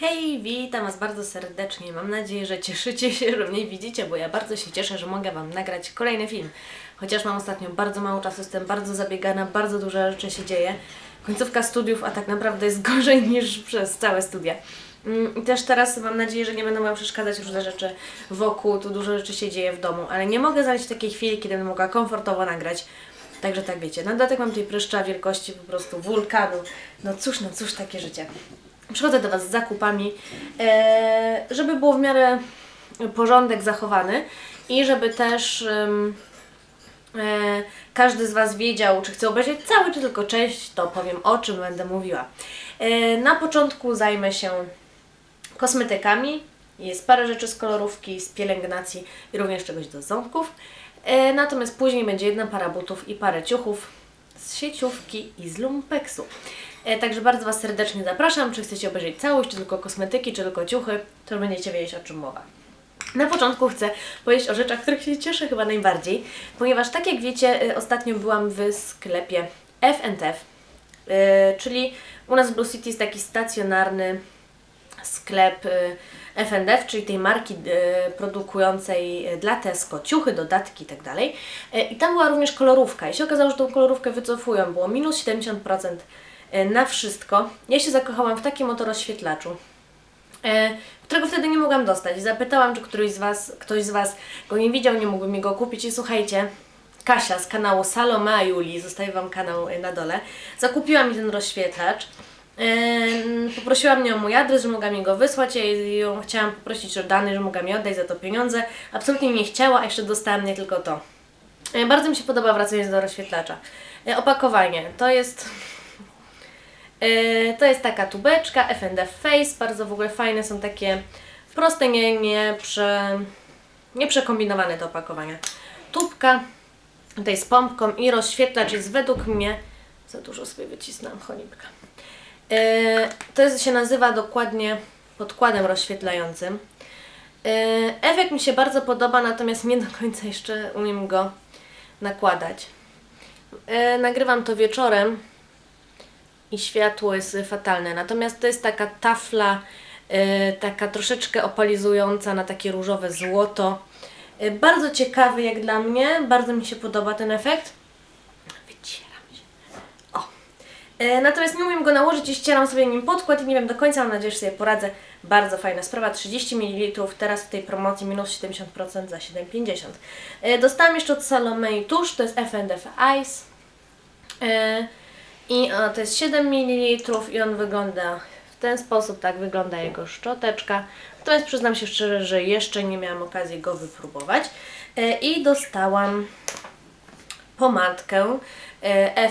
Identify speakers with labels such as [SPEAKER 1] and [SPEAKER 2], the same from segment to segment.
[SPEAKER 1] Hej, witam Was bardzo serdecznie. Mam nadzieję, że cieszycie się, że mnie widzicie, bo ja bardzo się cieszę, że mogę Wam nagrać kolejny film. Chociaż mam ostatnio bardzo mało czasu, jestem bardzo zabiegana, bardzo dużo rzeczy się dzieje. Końcówka studiów, a tak naprawdę jest gorzej niż przez całe studia. Mm, I też teraz mam nadzieję, że nie będą Wam przeszkadzać różne rzeczy wokół, tu dużo rzeczy się dzieje w domu, ale nie mogę znaleźć takiej chwili, kiedy będę mogła komfortowo nagrać. Także tak wiecie, na dodatek mam tutaj pryszcza wielkości po prostu wulkanu. No cóż, no cóż, takie życie. Przychodzę do Was z zakupami, e, żeby było w miarę porządek zachowany i żeby też e, każdy z Was wiedział, czy chce obejrzeć cały, czy tylko część, to powiem o czym będę mówiła. E, na początku zajmę się kosmetykami. Jest parę rzeczy z kolorówki, z pielęgnacji i również czegoś do ząbków. Natomiast później będzie jedna para butów i parę ciuchów z sieciówki i z lumpeksu. E, także bardzo Was serdecznie zapraszam. Czy chcecie obejrzeć całość, czy tylko kosmetyki, czy tylko ciuchy, to będziecie wiedzieć o czym mowa. Na początku chcę powiedzieć o rzeczach, których się cieszę chyba najbardziej, ponieważ tak jak wiecie, e, ostatnio byłam w sklepie F&F, e, czyli u nas w Blue City jest taki stacjonarny sklep F&F, czyli tej marki produkującej dla Tesco ciuchy, dodatki itd. Y, I tam była również kolorówka. I się okazało, że tą kolorówkę wycofują. Było minus 70% y, na wszystko. Ja się zakochałam w takim oto rozświetlaczu. e, którego wtedy nie mogłam dostać. Zapytałam, czy któryś z Was, ktoś z Was go nie widział, nie mógłby mi go kupić i słuchajcie, Kasia z kanału Salomea Julii, zostawię Wam kanał y, na dole, zakupiła mi ten rozświetlacz. Poprosiła mnie o mój adres, że mogła mi go wysłać. Ja ją chciałam poprosić o dane, że mogła mi oddać za to pieniądze. Absolutnie nie chciała, a jeszcze dostałam nie tylko to. E, Bardzo mi się podoba, wracając do rozświetlacza. E, Opakowanie to jest. E, To jest taka tubeczka F&F Face. Bardzo w ogóle fajne są takie proste, nie, nie, prze, nie przekombinowane te opakowania. Tubka tutaj z pompką i rozświetlacz jest według mnie. Za dużo sobie wycisnęłam cholipka. E, To jest, się nazywa dokładnie podkładem rozświetlającym. E, Efekt mi się bardzo podoba, natomiast nie do końca jeszcze umiem go nakładać. Nagrywam to wieczorem i światło jest fatalne. Natomiast to jest taka tafla, e, taka troszeczkę opalizująca na takie różowe złoto. E, Bardzo ciekawy jak dla mnie, bardzo mi się podoba ten efekt. Wycieram się. O. E, Natomiast nie umiem go nałożyć i ścieram sobie nim podkład i nie wiem do końca, mam nadzieję, że sobie poradzę. Bardzo fajna sprawa, 30 ml, teraz w tej promocji minus 70% za 7,50. E, Dostałam jeszcze od Salomei tusz, to jest F&F Ice. I o, to jest 7 ml i on wygląda w ten sposób, tak wygląda jego szczoteczka. Natomiast przyznam się szczerze, że jeszcze nie miałam okazji go wypróbować. E, I dostałam pomadkę e,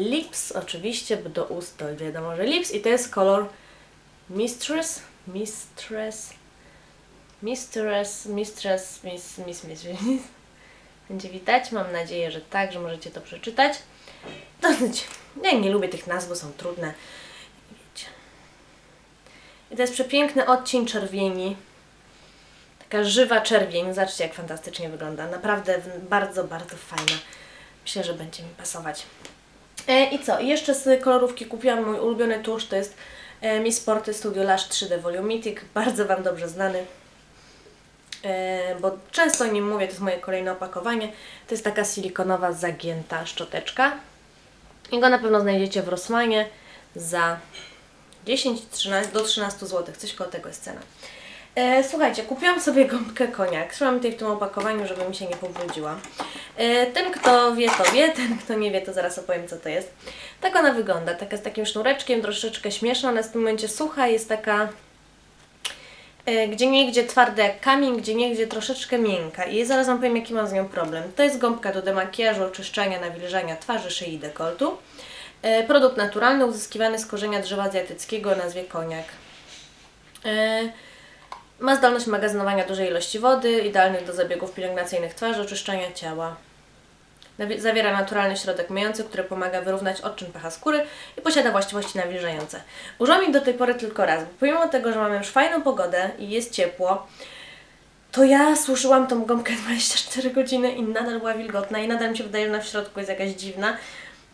[SPEAKER 1] Lips, oczywiście, bo do ust to wiadomo, że lips i to jest kolor Mistress, Mistress, Mistress, Mistress, Miss, Miss, Miss, Miss. Będzie widać, mam nadzieję, że tak, że możecie to przeczytać. Dosyć, ja nie lubię tych nazw, bo są trudne. Wiecie. I to jest przepiękny odcień czerwieni. Taka żywa czerwień. Zobaczcie, jak fantastycznie wygląda. Naprawdę bardzo, bardzo fajna. Myślę, że będzie mi pasować. E, I co? Jeszcze z kolorówki kupiłam mój ulubiony tusz. To jest e, Miss Sporty Studio Lash 3D Volumitic. Bardzo Wam dobrze znany. E, bo często o nim mówię, to jest moje kolejne opakowanie. To jest taka silikonowa, zagięta szczoteczka. I go na pewno znajdziecie w Rossmanie za 10 13, do 13 zł. Coś koło tego jest cena. E, słuchajcie, kupiłam sobie gąbkę koniak. Trzymam tutaj w tym opakowaniu, żeby mi się nie pobrudziła. E, ten, kto wie, to wie. Ten, kto nie wie, to zaraz opowiem, co to jest. Tak ona wygląda. Taka z takim sznureczkiem, troszeczkę śmieszna. Ona w tym momencie sucha. Jest taka gdzie niegdzie twarda jak kamień, gdzie niegdzie troszeczkę miękka. I zaraz Wam powiem, jaki mam z nią problem. To jest gąbka do demakijażu, oczyszczania, nawilżania twarzy, szyi i dekoltu. E, Produkt naturalny, uzyskiwany z korzenia drzewa azjatyckiego o nazwie koniak. E, Ma zdolność magazynowania dużej ilości wody, idealny do zabiegów pielęgnacyjnych twarzy, oczyszczania ciała. Zawiera naturalny środek myjący, który pomaga wyrównać odczyn pH skóry i posiada właściwości nawilżające. Użyłam ich do tej pory tylko raz, bo pomimo tego, że mamy już fajną pogodę i jest ciepło, to ja suszyłam tą gąbkę 24 godziny i nadal była wilgotna i nadal mi się wydaje, że ona w środku jest jakaś dziwna.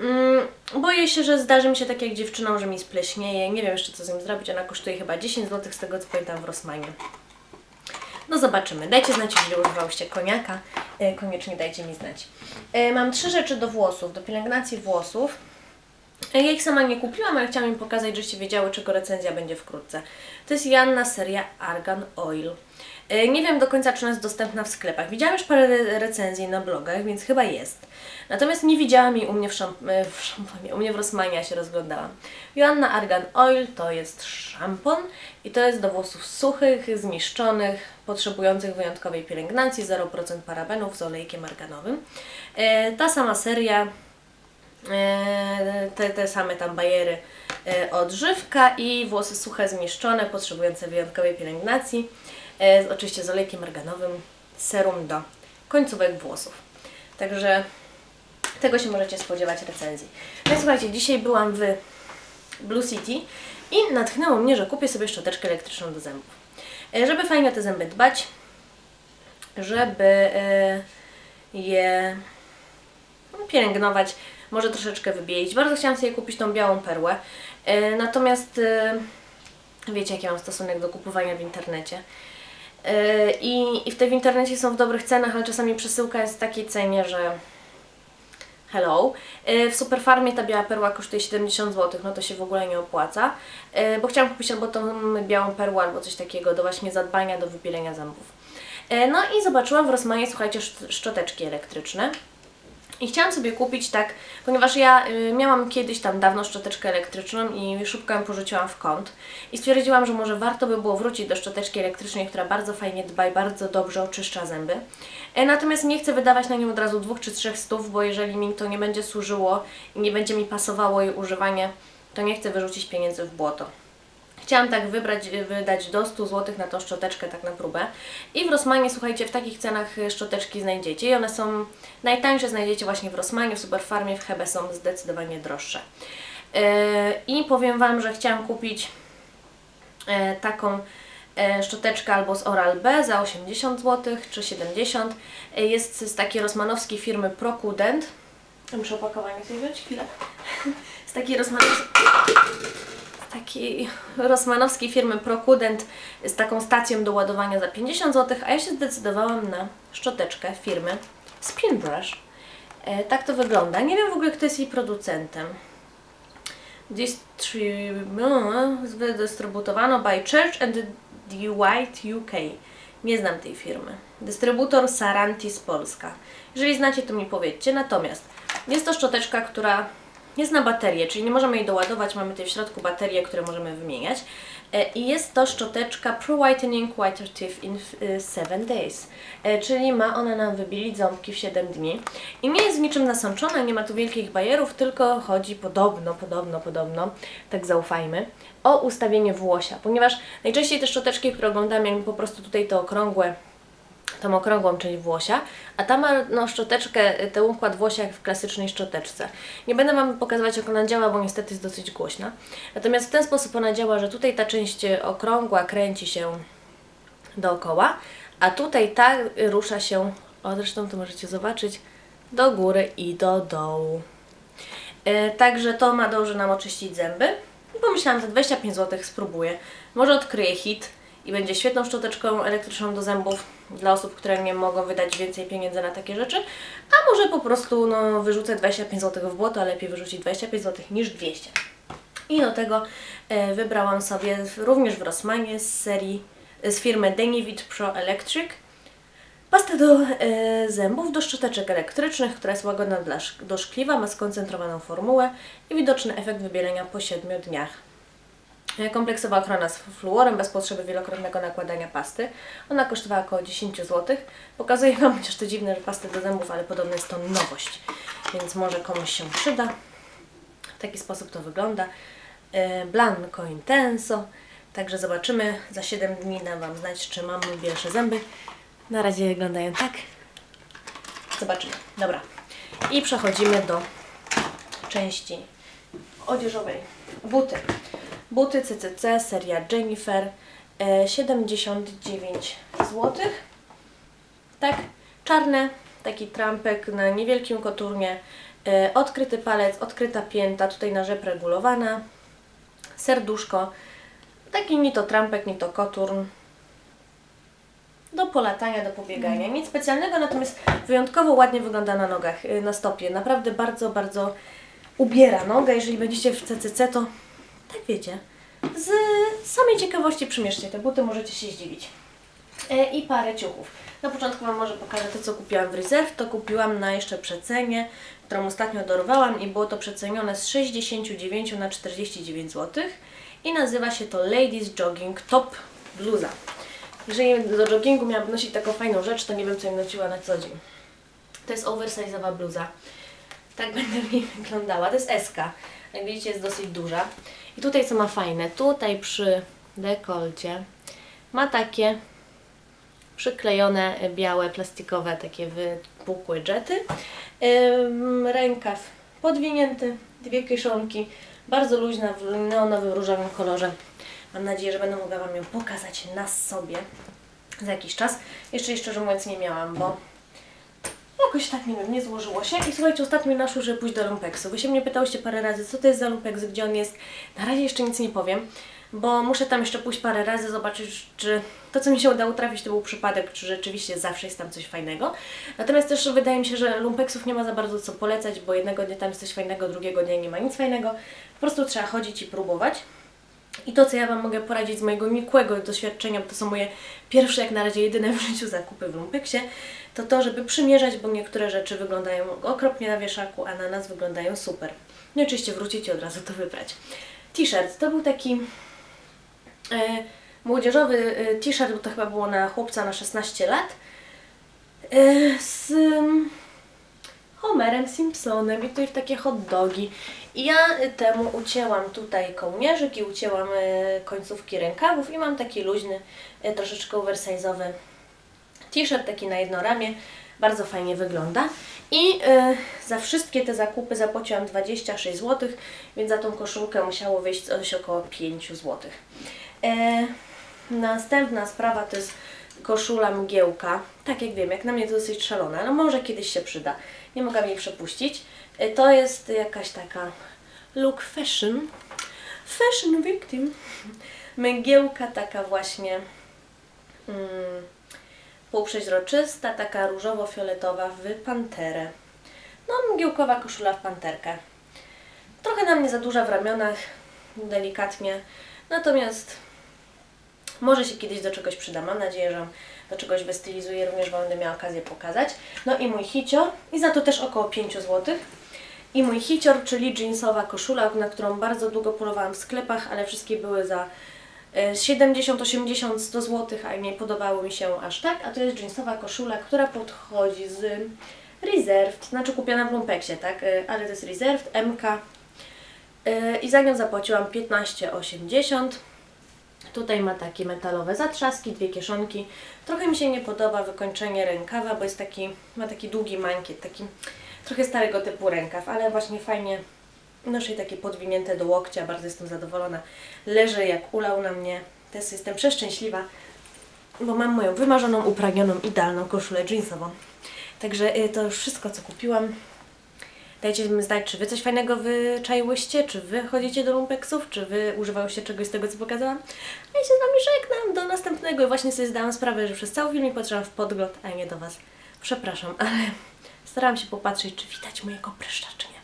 [SPEAKER 1] Mm, boję się, że zdarzy mi się tak jak dziewczynom, że mi spleśnieje. Nie wiem jeszcze co z nim zrobić. Ona kosztuje chyba 10 zł z tego co pamiętam w Rossmanie. No zobaczymy. Dajcie znać, jeżeli używałyście koniaka. E, koniecznie dajcie mi znać. E, mam trzy rzeczy do włosów, do pielęgnacji włosów. Ja ich sama nie kupiłam, ale chciałam im pokazać, żeście wiedziały, czego recenzja będzie wkrótce. To jest Janna seria Argan Oil. E, Nie wiem do końca, czy ona jest dostępna w sklepach. Widziałam już parę re- recenzji na blogach, więc chyba jest. Natomiast nie widziałam jej u mnie w, szamp- e, w szampanie, u mnie w Rossmanie, ja się rozglądałam. Joanna Argan Oil to jest szampon i to jest do włosów suchych, zmiszczonych, potrzebujących wyjątkowej pielęgnacji, 0% parabenów z olejkiem arganowym. E, Ta sama seria te, te same tam bajery e, odżywka i włosy suche, zmieszczone, potrzebujące wyjątkowej pielęgnacji, e, oczywiście z olejkiem arganowym, serum do końcówek włosów. Także tego się możecie spodziewać recenzji. No i słuchajcie, dzisiaj byłam w Blue City i natchnęło mnie, że kupię sobie szczoteczkę elektryczną do zębów. E, Żeby fajnie o te zęby dbać, żeby e, je pielęgnować, może troszeczkę wybielić. Bardzo chciałam sobie kupić tą białą perłę, e, natomiast e, wiecie jaki mam stosunek do kupowania w internecie. E, I, I w te w internecie są w dobrych cenach, ale czasami przesyłka jest w takiej cenie, że hello. W Superfarmie ta biała perła kosztuje 70 zł, no to się w ogóle nie opłaca, bo chciałam kupić albo tą białą perłę, albo coś takiego do właśnie zadbania, do wybielenia zębów. No i zobaczyłam w Rosmanie, słuchajcie, szczoteczki elektryczne. I chciałam sobie kupić tak, ponieważ ja y, miałam kiedyś tam dawno szczoteczkę elektryczną i szybko ją porzuciłam w kąt. I stwierdziłam, że może warto by było wrócić do szczoteczki elektrycznej, która bardzo fajnie dba i bardzo dobrze oczyszcza zęby. E, natomiast nie chcę wydawać na nią od razu dwóch czy trzech stów, bo jeżeli mi to nie będzie służyło i nie będzie mi pasowało jej używanie, to nie chcę wyrzucić pieniędzy w błoto. Chciałam tak wybrać, wydać do 100 zł na tą szczoteczkę, tak na próbę. I w Rossmanie, słuchajcie, w takich cenach y, szczoteczki znajdziecie. I one są najtańsze, znajdziecie właśnie w Rossmanie, w Superfarmie, w Hebe są zdecydowanie droższe. Yy, I powiem Wam, że chciałam kupić taką szczoteczkę albo z Oral-B za 80 zł czy 70. E, Jest z takiej rosmanowskiej firmy Procudent. Muszę opakowanie sobie wziąć chwilę. Z takiej rosmanowskiej takiej rosmanowskiej firmy Procudent z taką stacją do ładowania za 50 zł, a ja się zdecydowałam na szczoteczkę firmy Spinbrush. E, tak to wygląda. Nie wiem w ogóle, kto jest jej producentem. Dystrybu- Wydystrybutowano by Church and the White UK. Nie znam tej firmy. Dystrybutor Sarantis Polska. Jeżeli znacie, to mi powiedzcie. Natomiast jest to szczoteczka, która jest na baterię, czyli nie możemy jej doładować. Mamy tutaj w środku baterie, które możemy wymieniać. E, I jest to szczoteczka Pro Whitening Whiter Teeth in 7 Days. E, Czyli ma ona nam wybielić ząbki w 7 dni. I nie jest niczym nasączona, nie ma tu wielkich bajerów, tylko chodzi podobno, podobno, podobno, tak zaufajmy, o ustawienie włosia. Ponieważ najczęściej te szczoteczki, które oglądam, po prostu tutaj te okrągłe tą okrągłą część włosia, a ta ma no, szczoteczkę, ten układ włosia jak w klasycznej szczoteczce. Nie będę Wam pokazywać jak ona działa, bo niestety jest dosyć głośna. Natomiast w ten sposób ona działa, że tutaj ta część y, okrągła kręci się dookoła, a tutaj ta rusza się, o zresztą to możecie zobaczyć, do góry i do dołu. E, Także to ma dobrze nam oczyścić zęby. Pomyślałam, za 25 zł spróbuję. Może odkryję hit i będzie świetną szczoteczką elektryczną do zębów dla osób, które nie mogą wydać więcej pieniędzy na takie rzeczy. A może po prostu no, wyrzucę 25 zł w błoto, a lepiej wyrzucić 25 zł niż 200. I do tego e, wybrałam sobie również w Rossmanie z serii, z firmy Denivit Pro Electric Pastę do e, zębów, do szczoteczek elektrycznych, która jest łagodna dla, do szkliwa, ma skoncentrowaną formułę i widoczny efekt wybielenia po 7 dniach. Kompleksowa ochrona z fluorem, bez potrzeby wielokrotnego nakładania pasty. Ona kosztowała około 10 zł. Pokazuję Wam, chociaż to dziwne, że pasty do zębów, ale podobno jest to nowość, więc może komuś się przyda. W taki sposób to wygląda. E, Blanco Intenso. Także zobaczymy. Za 7 dni dam Wam znać, czy mam bielsze zęby. Na razie wyglądają tak. Zobaczymy. Dobra. I przechodzimy do części odzieżowej. Buty. Buty CCC, seria Jennifer. E, 79 zł. Tak. Czarne. Taki trampek na niewielkim koturnie. E, odkryty palec, odkryta pięta, tutaj na rzep regulowana, serduszko, taki ni to trampek, ni to koturn, do polatania, do pobiegania. Nic specjalnego, natomiast wyjątkowo ładnie wygląda na nogach, y, na stopie. Naprawdę bardzo, bardzo ubiera nogę. Jeżeli będziecie w CCC, to tak wiecie, z samej ciekawości przymierzcie te buty, możecie się zdziwić. E, I parę ciuchów. Na początku Wam może pokażę to, co kupiłam w Reserve. To kupiłam na jeszcze przecenie, którą ostatnio dorwałam i było to przecenione z 69 na 49 zł. I nazywa się to Ladies Jogging Top Bluza. Jeżeli do joggingu miałabym nosić taką fajną rzecz, to nie wiem, co bym nosiła na co dzień. To jest oversize'owa bluza. Tak będę w niej wyglądała. To jest SK. Jak widzicie, jest dosyć duża. I tutaj co ma fajne, tutaj przy dekolcie ma takie przyklejone białe, plastikowe, takie wypukłe. Ym, Rękaw podwinięty, dwie kieszonki, bardzo luźna w neonowym, różowym kolorze. Mam nadzieję, że będę mogła Wam ją pokazać na sobie za jakiś czas. Jeszcze szczerze mówiąc nie miałam, bo jakoś tak, nie wiem, nie złożyło się. I słuchajcie, ostatnio naszło, żeby pójść do Lumpeksu. Wy się mnie pytałyście parę razy, co to jest za Lumpeks, gdzie on jest. Na razie jeszcze nic nie powiem, bo muszę tam jeszcze pójść parę razy, zobaczyć, czy to, co mi się udało trafić, to był przypadek, czy rzeczywiście zawsze jest tam coś fajnego. Natomiast też wydaje mi się, że Lumpeksów nie ma za bardzo co polecać, bo jednego dnia tam jest coś fajnego, drugiego dnia nie ma nic fajnego. Po prostu trzeba chodzić i próbować. I to, co ja Wam mogę poradzić z mojego nikłego doświadczenia, bo to są moje pierwsze, jak na razie jedyne w życiu zakupy w Lumpeksie, to to, żeby przymierzać, bo niektóre rzeczy wyglądają okropnie na wieszaku, a na nas wyglądają super. No i oczywiście wrócić i od razu to wybrać. T-shirt to był taki e, młodzieżowy e, t-shirt, bo to chyba było na chłopca na 16 lat, e, z Homerem Simpsonem i tutaj w takie hot dogi. I ja y, temu ucięłam tutaj kołnierzyk i ucięłam y, końcówki rękawów i mam taki luźny, y, troszeczkę oversize'owy t-shirt, taki na jedno ramię. Bardzo fajnie wygląda. I za wszystkie te zakupy zapłaciłam 26 zł, więc za tą koszulkę musiało wyjść coś około 5 zł. E, następna sprawa to jest koszula mgiełka. Tak jak wiem, jak na mnie to dosyć szalona, ale może kiedyś się przyda. Nie mogłam jej przepuścić. E, To jest jakaś taka look fashion. Fashion victim. Mgiełka taka właśnie mm, półprzeźroczysta, taka różowo-fioletowa w panterę. No, mgiełkowa koszula w panterkę. Trochę na mnie za duża w ramionach, delikatnie. Natomiast może się kiedyś do czegoś przyda. Mam nadzieję, że do czegoś wystylizuję, również Wam będę miała okazję pokazać. No i mój hicior i za to też około 5 zł. I mój hicior, czyli jeansowa koszula, na którą bardzo długo polowałam w sklepach, ale wszystkie były za e, 70, 80, 100 zł, a nie podobało mi się aż tak. A to jest jeansowa koszula, która podchodzi z Reserved, znaczy kupiona w Lumpeksie, tak? E, Ale to jest Reserved, MK. E, I za nią zapłaciłam 15,80. Tutaj ma takie metalowe zatrzaski, dwie kieszonki. Trochę mi się nie podoba wykończenie rękawa, bo jest taki, ma taki długi mankiet, taki trochę starego typu rękaw, ale właśnie fajnie noszę takie podwinięte do łokcia, bardzo jestem zadowolona. Leży jak ulał na mnie, też jestem przeszczęśliwa, bo mam moją wymarzoną, upragnioną, idealną koszulę jeansową. Także y, to już wszystko, co kupiłam. Dajcie mi znać, czy Wy coś fajnego wyczaiłyście, czy Wy chodzicie do lumpeksów, czy Wy używałyście czegoś z tego, co pokazałam. A ja się z Wami żegnam, do następnego. I właśnie sobie zdałam sprawę, że przez cały film patrzyłam w podgląd, a nie do Was. Przepraszam, ale starałam się popatrzeć, czy widać mojego pryszcza, czy nie.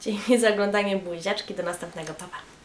[SPEAKER 1] Dzięki za oglądanie buziaczki, do następnego, pa.